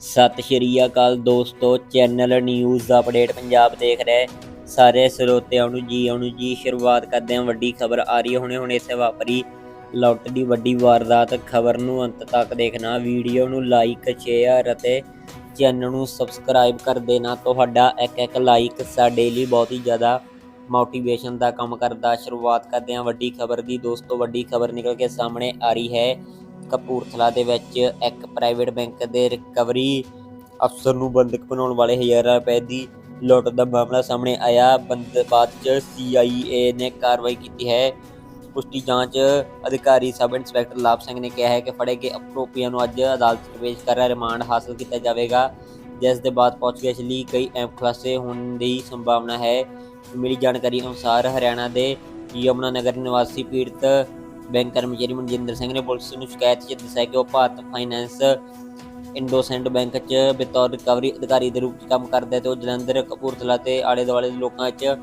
ਸਤਿ ਸ਼੍ਰੀ ਅਕਾਲ ਦੋਸਤੋ channel news update Punjab ਦੇਖ ਰਹੇ। ਸਾਰੇ ਸਰੋਤਿਆਂ ਨੂੰ ਜੀ, ਆਉਣ ਜੀ, ਸ਼ੁਰੂਆਤ ਕਰਦੇ ਹਾਂ। ਵੱਡੀ ਖਬਰ ਆ ਰਹੀ ਹੈ, ਹੁਣੇ ਹੁਣੇ ਇੱਥੇ ਵਾਪਰੀ। ਲੁੱਟ ਦੀ ਵੱਡੀ ਵਾਰਦਾਤ ਖਬਰ ਨੂੰ ਅੰਤ ਤੱਕ ਦੇਖਣਾ। ਵੀਡੀਓ ਨੂੰ ਲਾਈਕ ਸ਼ੇਅਰ ਅਤੇ ਚੈਨਲ ਨੂੰ ਸਬਸਕ੍ਰਾਈਬ ਕਰ ਦੇਣਾ। ਤੁਹਾਡਾ ਇੱਕ ਇੱਕ ਲਾਈਕ ਸਾਡੇ ਲਈ ਬਹੁਤ ਹੀ ਜ਼ਿਆਦਾ ਮੋਟੀਵੇਸ਼ਨ ਦਾ ਕੰਮ ਕਰਦਾ। ਸ਼ੁਰੂਆਤ ਕਰਦੇ ਹਾਂ ਵੱਡੀ ਖਬਰ ਦੀ। ਦੋਸਤੋ, ਵੱਡੀ ਖਬਰ ਨਿਕਲ ਕੇ ਸਾਹਮਣੇ ਆ ਰਹੀ ਹੈ। ਕਪੂਰਥਲਾ ਦੇ ਵਿੱਚ ਇੱਕ ਪ੍ਰਾਈਵੇਟ ਬੈਂਕ ਦੇ ਰਿਕਵਰੀ ਅਫਸਰ ਨੂੰ ਬੰਦਕ ਬਣਾਉਣ ਵਾਲੇ ਹਜ਼ਾਰਾਂ ਰੁਪਏ ਦੀ ਲੁੱਟ ਦਾ ਮਾਮਲਾ ਸਾਹਮਣੇ ਆਇਆ। ਬੰਦ ਬਾਅਦ ਚ ਸੀਆਈਏ ਨੇ ਕਾਰਵਾਈ ਕੀਤੀ ਹੈ। ਪੁਸ਼ਟੀ ਜਾਂਚ ਅਧਿਕਾਰੀ ਸਬ ਇੰਸਪੈਕਟਰ ਲਾਭ ਸਿੰਘ ਨੇ ਕਿਹਾ ਹੈ ਕਿ ਫੜੇ ਗਏ ਅਪਰੋਪੀਆਂ ਨੂੰ ਅੱਜ ਅਦਾਲਤ 'ਚ ਪੇਸ਼ ਕਰ ਰਿਮਾਂਡ ਹਾਸਲ ਕੀਤਾ ਜਾਵੇਗਾ। ਜਿਸ ਦੇ ਬਾਅਦ ਪੁੱਛਗਿੱਛ ਲਈ ਕਈ ਅਹਿਮ ਖੁਲਾਸੇ ਹੋਣ ਦੀ ਸੰਭਾਵਨਾ ਹੈ। ਮਿਲੀ ਜਾਣਕਾਰੀ ਅਨੁਸਾਰ ਹਰਿਆਣਾ ਦੇ ਯਮੁਨਾ ਨਗਰ ਨਿਵਾਸੀ ਪੀੜਤ ਬੈਂਕ ਕਰਮਚਾਰੀ ਮਨਜਿੰਦਰ ਸਿੰਘ ਨੇ ਪੁਲਿਸ ਨੂੰ ਸ਼ਿਕਾਇਤ 'ਚ ਦੱਸਿਆ ਕਿ ਉਹ ਭਾਰਤ ਫਾਈਨੈਂਸ ਇੰਡੋਸੈਂਡ ਬੈਂਕ 'ਚ ਬਤੌਰ ਰਿਕਵਰੀ ਅਧਿਕਾਰੀ ਦੇ ਰੂਪ 'ਚ ਕੰਮ ਕਰਦਾ ਹੈ ਤੇ ਉਹ ਜਲੰਧਰ, ਕਪੂਰਥਲਾ ਤੇ ਆਲੇ ਦੁਆਲੇ ਦੇ ਲੋਕਾਂ 'ਚ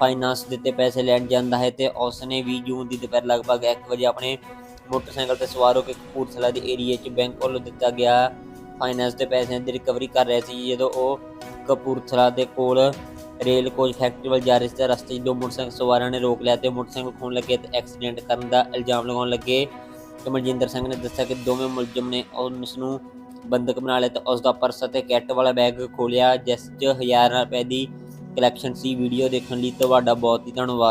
ਫਾਈਨਾਂਸ ਦਿੱਤੇ ਪੈਸੇ ਲੈਣ ਜਾਂਦਾ ਹੈ ਤੇ ਉਸ ਨੇ 20 ਜੂਨ ਦੀ ਦੁਪਹਿਰ ਲਗਭਗ 1 ਵਜੇ ਆਪਣੇ ਮੋਟਰਸਾਈਕਲ ਤੇ ਸਵਾਰ ਹੋ ਕੇ ਕਪੂਰਥਲਾ ਦੇ ਏਰੀਏ 'ਚ ਬੈਂਕ ਵੱਲੋਂ ਦਿੱਤਾ ਗਿਆ ਫਾਈਨਾਂਸ ਦੇ ਪੈਸਿਆਂ ਦੀ ਰਿਕਵਰੀ ਕਰ ਰਿਹਾ ਸੀ, ਜਦੋਂ ਉਹ ਕਪੂਰਥਲਾ ਦੇ ਕੋਲ ਰੇਲ ਕੋਚ ਫੈਕਟਰੀ ਵੱਲ ਜਾ ਰਹੇ ਸੀ ਤਾਂ ਰਸਤੇ 'ਚ ਦੋ ਮੋਟਰਸਾਈਕਲ ਸਵਾਰਾਂ ਨੇ ਰੋਕ ਲਿਆ ਤੇ ਮੋਟਰਸਾਈਕਲ ਖੋਣ ਲੱਗੇ ਤੇ ਐਕਸੀਡੈਂਟ ਕਰਨ ਦਾ ਇਲਜ਼ਾਮ ਲਗਾਉਣ ਲੱਗੇ। ਤੇ ਮਨਜਿੰਦਰ ਸਿੰਘ ਨੇ ਦੱਸਿਆ ਕਿ ਦੋਵੇਂ ਮੁਲਜ਼ਮ ਨੇ ਉਸ ਨੂੰ ਬੰਦਕ ਬਣਾ ਲਿਆ ਤੇ ਉਸ ਦਾ ਪਰਸ ਅਤੇ ਕੈਟ ਵਾਲਾ ਬੈਗ ਖੋਲਿਆ ਜਿਸ 'ਚ ਹਜ਼ਾਰਾਂ ਰੁਪਏ ਦੀ ਕਲੈਕਸ਼ਨ ਸੀ। ਵੀਡੀਓ ਦੇਖਣ ਲਈ ਤੁਹਾਡਾ ਬਹੁਤ ਹੀ ਧੰਨਵਾਦ।